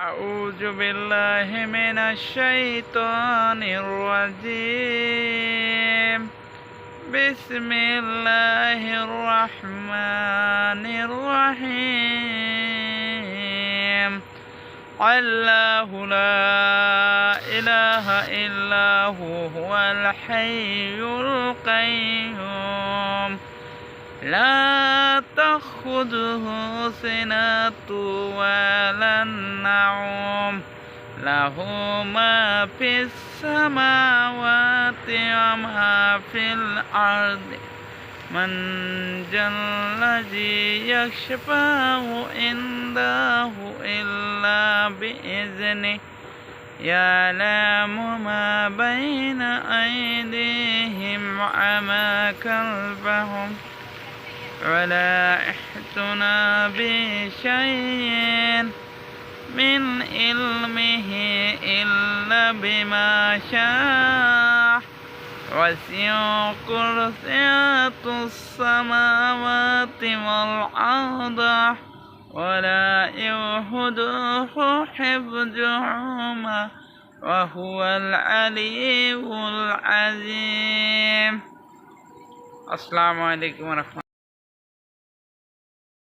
أعوذ بالله من الشيطان الرجيم. بسم الله الرحمن الرحيم. الله لا إله إلا هو هو الحي القيوم. لا تأخذه سنة ولا نوم له ما في السماوات وما في الأرض. من ذا الذي يشفع عنده إلا بإذنه. يعلم ما بين أيديهم وما خلفهم. ولا احتنا بشيء من علمه إلا بما شاء. وسع كرسيات السماوات والأرض ولا يهده حفظهما وهو العلي العظيم. السلام عليكم ورحمة